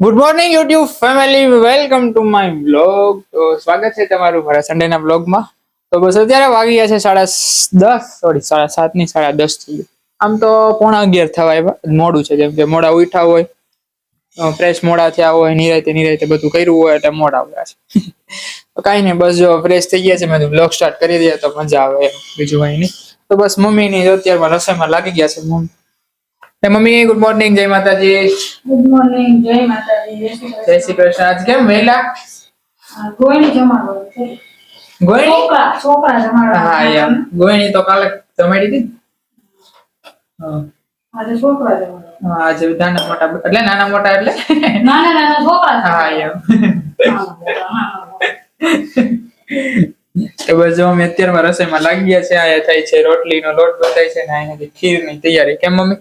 Good morning YouTube family welcome to my blog તો સ્વાગત છે તમારું મારા સન્ડેના બ્લોગમાં તો બસ અત્યારે વાગી ગયા છે સાડા દસ સોરી સાડા સાતની સાડા દસ થઈ. આમ તો પોણા અગિયાર થવા મોડું છે, જેમ કે મોડા ઉઠા હોય ફ્રેશ મોડા થયા હોય નિરાતે નિરાતે બધું કર્યું હોય એટલે મોડા આવ્યા છે. તો કાંઈ નહીં, બસ જો ફ્રેશ થઈ ગયા છે, મેં બ્લોગ સ્ટાર્ટ કરી દઈએ તો મજા આવે. બીજું કાંઈ નહીં. તો બસ મમ્મીની અત્યારમાં રસોઈમાં લાગી ગયા છે, મમ્મી. એ મમ્મી ગુડ મોર્નિંગ જય માતાજી. ગુડ મોર્નિંગ જય માતાજી જય શ્રી કૃષ્ણ. આજ કેમ વહેલા? ગોયણી જમાડો ગોયણી? છોકરા છોકરા જમાડો હા યાર ગોયણી તો કાલે જમાડી દીધી? આજે છોકરા જમાડો હા આજે નાના મોટા એટલે નાના મોટા એટલે? નાના નાના છોકરા હા યાર તો બસ જો અમે અત્યારમાં રસોઈમાં લાગી ગયા છે આયા થાય છે રોટલીનો લોટ બતાય છે ને અહીંયાથી ખીરની તૈયારી. કેમ મમ્મી?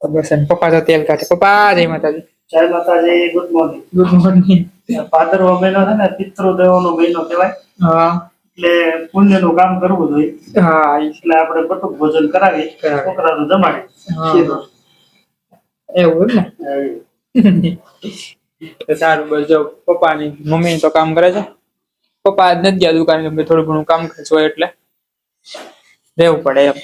બસ પપ્પા તો તેલ કાઢે પપ્પા જય માતાજી. જય માતાજી ગુડ મોર્નિંગ ગુડ મોર્નિંગ ભાદરવો મહિનો છે ને પિતૃદેવોનો મહિનો કહેવાય. હા. એટલે પુણ્યનું કામ કરવું જોઈએ. હા એટલે આપણે બટુક ભોજન કરાવી. છોકરાને જમાડી એવું ને? તો સારું બસ જો પપ્પાની મમ્મી તો કામ કરે છે? પપ્પા આજ નથી ગયા દુકાને કેમ કે થોડું ઘણું કામ હોય એટલે. રહેવું પડે એમ.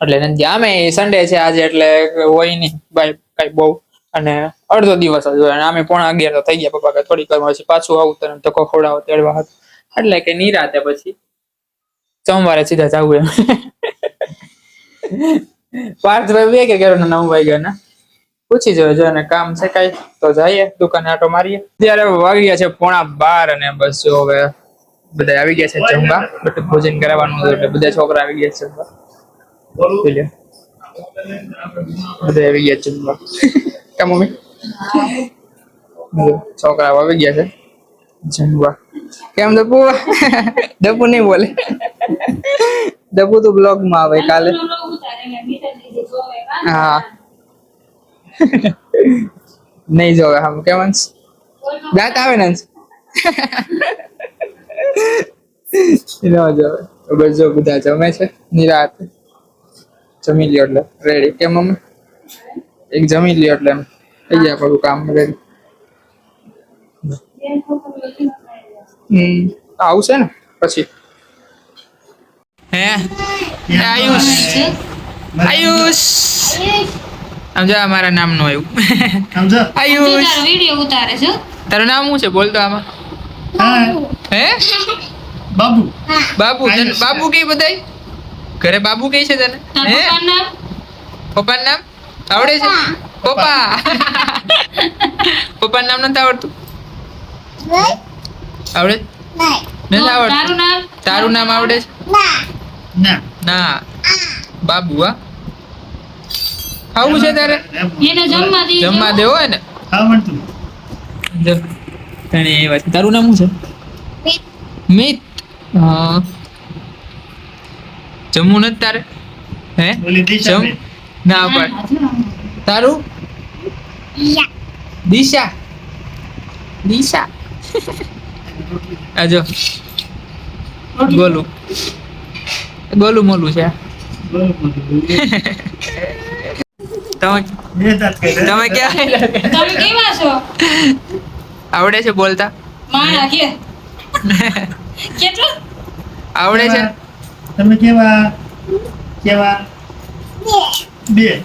એટલે ગયા આમે સન્ડે છે આજે એટલે હોય નહીં. ભાઈ કઈ બહુ. અને અડધો દિવસ જ હોય. અને આમે પોણા અગિયાર તો થઈ ગયા પપ્પા કે થોડીક વાર પછી પાછું આવું તને ધક્કો ખવડાવો તેડવા હતો એટલે કે નિરાતે પછી સોમવારે સીધા જવું એમ. પાર્થભાઈ બે કે નવ વાગ્યા ને. પૂછી જોયો જો અને કામ છે કઈ. તો જઈએ, દુકાને આટો મારીએ. ત્યારે વાગી ગયા છે પોણા બાર અને બસ જો હવે બધા આવી ગયા છે જમવા. ભોજન કરાવવાનું એટલે બધા છોકરા આવી ગયા છે. બધા આવી ગયા છે. કા મમ્મી? છોકરા આવી ગયા છે? જમવા. કેમ દપુ? દપુ નહીં બોલે. દપુ તો બ્લોગમાં આવે કાલે. હા. નહીં જોવે હમ કેમ અંશ? દાંત આવે ને અંશ? ન જોવે. બસ જો બધા જમે છે. નિરાત. જમી લ્યો એટલે રેડી કેમ મમ્મી? એક જમી લ્યો એટલે એમ. થઈ જાય આપણું કામ રેડી હમ આવશે ને પછી. હે? આયુષ? આયુષ? આમ જો અમારા નામનું આવ્યું સમજો. આયુષ. તારો ઉતારે છે તારું નામ શું છે? બોલતો આમાં. હા. હે? બાબુ. બાબુ બાબુ કઈ બધાય? ઘરે બાબુ કહે છે તને? તાર પપ્પાનું નામ? આવડે છે? પપ્પા. પપ્પાનું નામ નથી આવડતું? આવડે? નથી આવડતું. તારું નામ? આવડે છે? ના. ના. બાબુ હા? ખાવું છે તારે? એને જમવા દેવો હોય ને તને એ વાત તારું નામ શું છે? મિત. હા. જમવું નથી તારે? હે? જમ? ના પણ. તારું? દિશા. દિશા? આજો ગોલું. ગોલું મોલું છે તમે. તમે ક્યાં તમે કેવા છો? આવડે છે બોલતા? કેટલું? આવડે છે? તમે કેવા? કેવા? બે.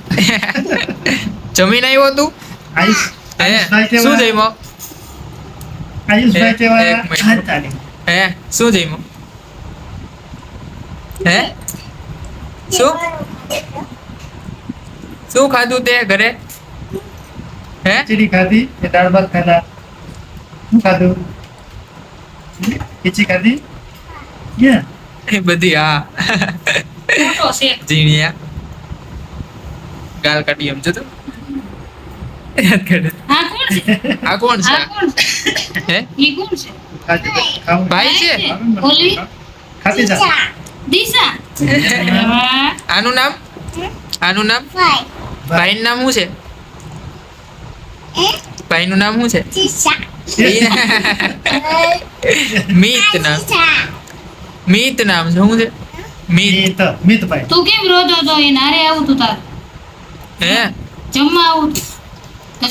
જમીન આવ્યો તું? આયુષ શું જઈમો આયુષભાઈ કેવા. હે શું જઈમો હે? શું? શું ખાધું તે ઘરે? હે? ખીચડી ખાધી કે દાળ ભાત ખાધા. શું ખાધું? ખીચડી ખાધી? Yeah. એ બધી હા. ફોટો ગાલ કાઢી એમ જતો યાદ કરે. હા કોણ છે? આ કોણ છે? હે કોણ. ભાઈ છે? ઓલી? ખાતી જા. દિશા. આનું નામ? આનું નામ? ભાઈ. નામ શું છે? ભાઈનું નામ શું છે? મિત. નામ મિત નામ છે શું છે? મિત. મિત ભાઈ. તું કેમ રોજો તો એ નારે આવું તું તાર. હે? જમવા આવું તું.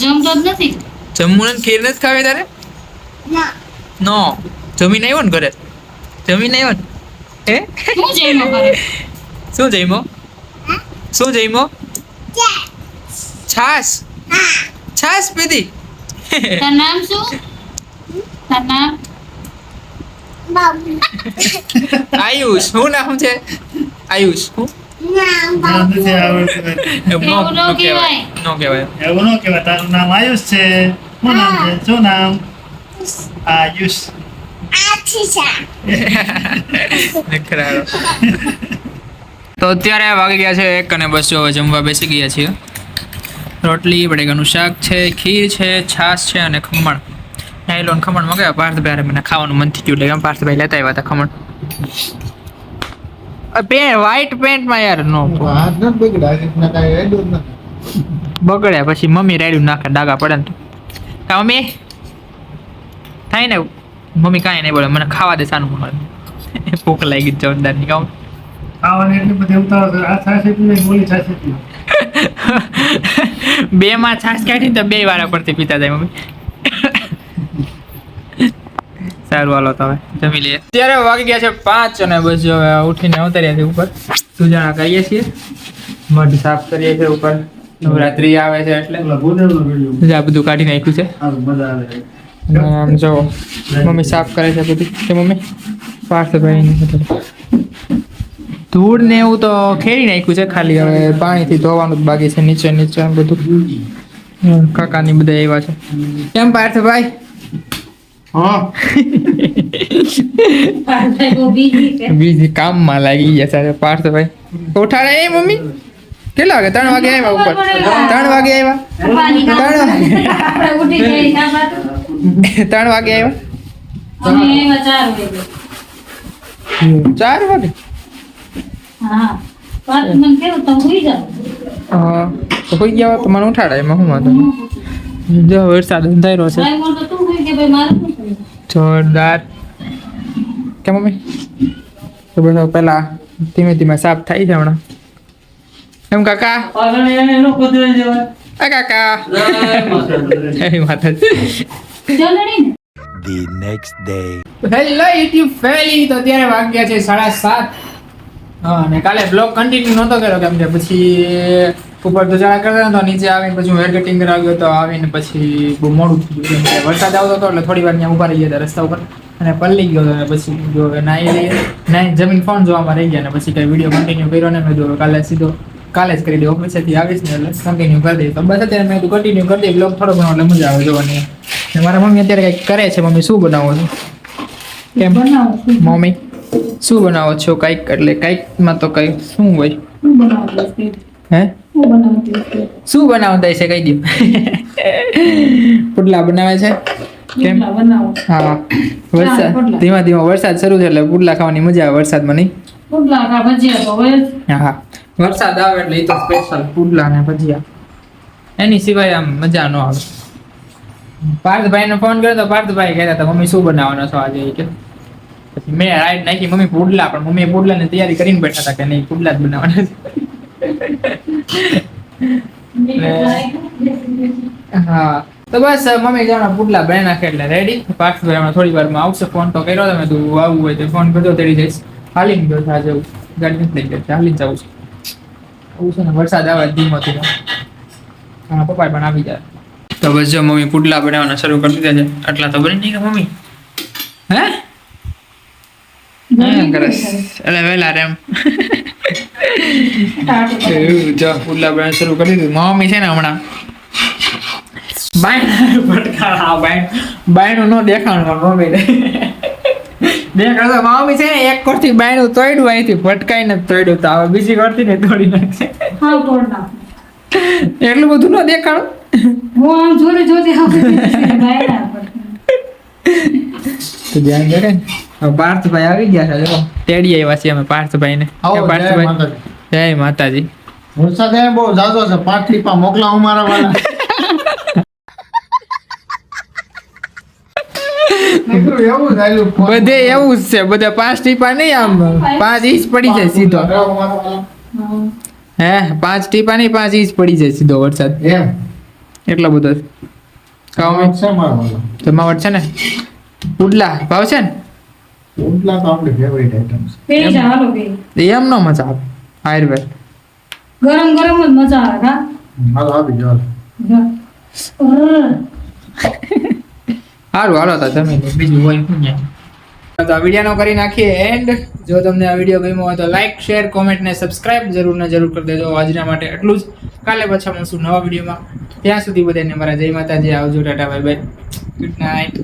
જમતો જ નથી? જમવું ને ખીર નથી ખાવી તારે? નો. જમીન આવ્યો ને ઘરે? જમીન આવ્યો ને? હે? શું જમ્યો કરે શું જઈમો શું જઈમો છાસ છાસ પીધી? તાર નામ શું? તાર નામ? આયુષ શું નામ છે? આયુષ શું? નામ નથી આવડતું. નો એવું ન કહેવાય. નો કહેવાય. એવું ન કહેવાય. તારું નામ આયુષ છે. શું નામ છે. શું નામ? આયુષ. તો અત્યારે વાગી ગયા છે એક અને બસો હવે જમવા બેસી ગયા છીએ. રોટલી બટેકાનું શાક છે ખીર છે છાશ છે અને ખમણ. નાયલોન ખમણ મગાવ્યા પાર્થભાઈ હારે મને ખાવાનું મન થઈ ગયું એટલે એમ પાર્થભાઈ લેતા આવ્યા હતા ખમણ. પેન્ટ વ્હાઈટ પેન્ટમાં યાર નો બગડ્યા પછી મમ્મી રેડ્યું નાખે ડાગા પડે ને કા મમ્મી? થાય ને મમ્મી કાંઈ નહીં બોલે મને ખાવા દે સાનું મળે ભૂખ લાગી જોરદારની કહું બે માં છાશ કાઢી તો બે વાળા પરથી પીતા જાય મમ્મી. સારું હાલો તમે જમી લઈએ. ત્યારે વાગી ગયા છે પાંચ અને બસ જો હવે ઉઠીને ઉતર્યા છે ઉપર. સુજાણા કરીએ છીએ. મઢ સાફ કરીએ છીએ ઉપર. નવરાત્રી આવે છે એટલે. આ બધું કાઢી નાખ્યું છે. આમ જો મમ્મી સાફ કરે છે બધું. કે મમ્મી? પાર્થભાઈ ભાઈ ધૂળ ને એવું તો ખેરી નાખ્યું છે ખાલી. હવે પાણીથી ધોવાનું જ બાકી છે નીચે નીચે બધું કાકાની બધા એવા છે. કેમ પાર્થભાઈ? બીજી કામમાં લાગી ગયા છે પાર્થભાઈ. ઉઠાડે એ મમ્મી. કેટલા વાગે? ત્રણ વાગે આવ્યા ઉપર. ત્રણ વાગે આવ્યા? ત્રણ. ત્રણ વાગે આવ્યા? ચાર વાગે. તો કોઈ ગયા તો મને ઉઠાડે એમાં હું વાંધો? જો, વરસાદ અંધારો છે. જોરદાર. કેમ મમ્મી? તો હવે પેલા ધીમે ધીમે સાફ થાય છે હમણાં. એમ કાકા? આ કાકા. એ માતાજી. જલણી ને. The next day. Hello YouTube family તો અત્યારે વાગ્યા છે સાડા સાત. હા અને કાલે બ્લોગ કન્ટિન્યુ નહોતો કર્યો કેમ કે પછી ઉપર તો જણા કરતા તો નીચે આવીને પછી હું હેર કટિંગ કરાવ્યો તો આવીને પછી બહુ મોડું કે વરસાદ આવતો હતો એટલે થોડી વાર ત્યાં ઊભા રહી ગયા હતા રસ્તા ઉપર. અને પલ્લી ગયો અને પછી જો હવે નાઈ લઈએ. જમીન ફોન જોવામાં રહી ગયા અને પછી કઈ વીડિયો કન્ટિન્યુ કર્યો ને મેં કાલે સીધો કાલે જ કરી દઉં ઓફિસેથી આવીશ ને એટલે કન્ટિન્યુ કરી દઈએ તો બસ અત્યારે મેં કન્ટિન્યુ કરી દઈએ બ્લોગ થોડો ઘણો એટલે મજા આવે જોવાની. મારા મમ્મી અત્યારે કંઈક કરે છે. મમ્મી શું બનાવો છો? કેમ? બનાવો મમ્મી શું બનાવો છો? કંઈક એટલે કંઈકમાં તો કંઈક શું હોય? બનાવો હે? શું? બનાવતા છે કઈ દો. પુડલા બનાવે છે? કેમ? હા. વરસાદ ધીમા ધીમા વરસાદ શરૂ છે એટલે પુડલા ખાવાની મજા આવે વરસાદમાં નહીં? પુડલા. હા. વરસાદ આવે એટલે એ તો સ્પેશિયલ પુડલા ને ભજીયા. એની સિવાય આમ મજા ન આવે. પાર્થભાઈ નો ફોન કર્યો તો પાર્થભાઈ કહેતા હતા મમ્મી શું બનાવવાનો છો આજે? કે પછી મેં રાઈટ નાખી મમ્મી પુડલા પણ મમ્મી પુડલાની તૈયારી કરીને બેઠા હતા કે નહીં પુડલા જ બનાવવાના છે. હા. તો બસ મમ્મી જાણે પુટલા બનાવી નાખે એટલે રેડી પાર્થભાઈ હમણાં થોડી વારમાં આવશે ફોન તો કર્યો તમે તું આવવું હોય તો ફોન કરજો તેડી જઈશ. હાલીને ગયો છે જવું ગાડી નથી લઈ ગયો હાલીને જવું છે. આવું છે ને વરસાદ આવે ધીમો ધીમો. હા પપ્પા પણ આવી જાય. તો બસ જો મમ્મી પુડલા બનાવવાના શરૂ કરી દીધા છે. આટલા તો બની નહીં કે મમ્મી. હા? સરસ એટલે વહેલા રેમ એવું જો બનાવવાનું શરૂ કરી દીધું મમ્મી છે ને હમણાં બાયણ ભટકા હા બાયણ બાયણું નો દેખાણું મમ્મી દેખાડો મામી છે ને એક કોરથી બાયણું તોડ્યું અહીંથી ભટકાઈને ને તોડ્યું તો હવે બીજી કોરથી ને તોડી નાખશે હાવ તોડ નાખ એટલું બધું ન દેખાણું હું આમ જોડે જોડે પર. તો ધ્યાન કરે ને પાર્થભાઈ આવી ગયા છે જો. તેડી આવ્યા છીએ અમે પાર્થભાઈ ને આવો, જય પાર્થભાઈ? જય માતાજી. વરસાદ એ બહુ ઝાઝો છે પાંચ ટીપા મોકલાવું મારા વાળા. એવું જ બધે એવું જ છે બધા પાંચ ટીપા નહીં આમ પાંચ ઇંચ પડી જાય સીધો. હા. પાંચ ટીપા નહીં પાંચ ઇંચ પડી જાય સીધો વરસાદ. એટલો બધો કામ છે મારો વાલો. જમાવટ છે ને? પુડલા ભાવ છે ને? પુડલા તો આપણી ફેવરિટ આઈટમ છે પેલી જા હાલો કે એમ નો મજા આવે આયુર્વેદ ગરમ ગરમ જ મજા આવે હા? હાલો આવી જાવ સારું હાલો તો તમે લો. બીજું હોય શું ન્યા. તો આ વિડીયોનો કરી નાખીએ એન્ડ જો તમને આ વીડિયો ગમ્યો હોય તો લાઈક શેર કોમેન્ટ ને સબસ્ક્રાઇબ જરૂર ને જરૂર કરી દેજો. આજના માટે એટલું જ. કાલે પાછા મળશું નવા વિડીયોમાં ત્યાં સુધી બધાને મારા જય માતાજી. આવજો tata bye bye good night